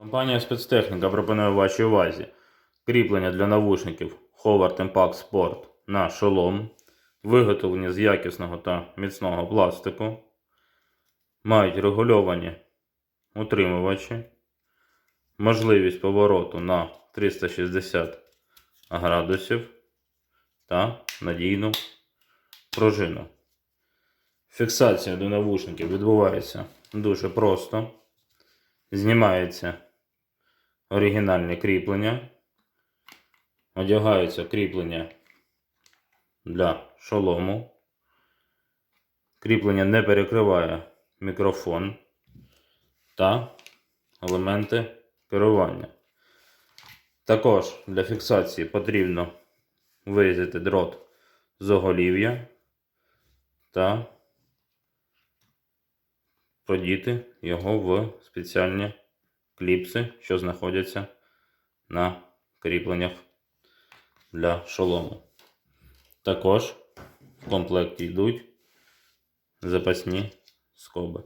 Компанія спецтехніка пропонує вашій увазі кріплення для навушників Howard Impact Sport на шолом, виготовлені з якісного та міцного пластику, мають регульовані утримувачі, можливість повороту на 360 градусів та надійну пружину. Фіксація до навушників відбувається дуже просто. Знімається оригінальне кріплення. Одягається кріплення для шолому. Кріплення не перекриває мікрофон та елементи керування. Також для фіксації потрібно вирізати дрот з оголів'я та продіти його в спеціальні кліпси, що знаходяться на кріпленнях для шолому. Також в комплекті йдуть запасні скоби.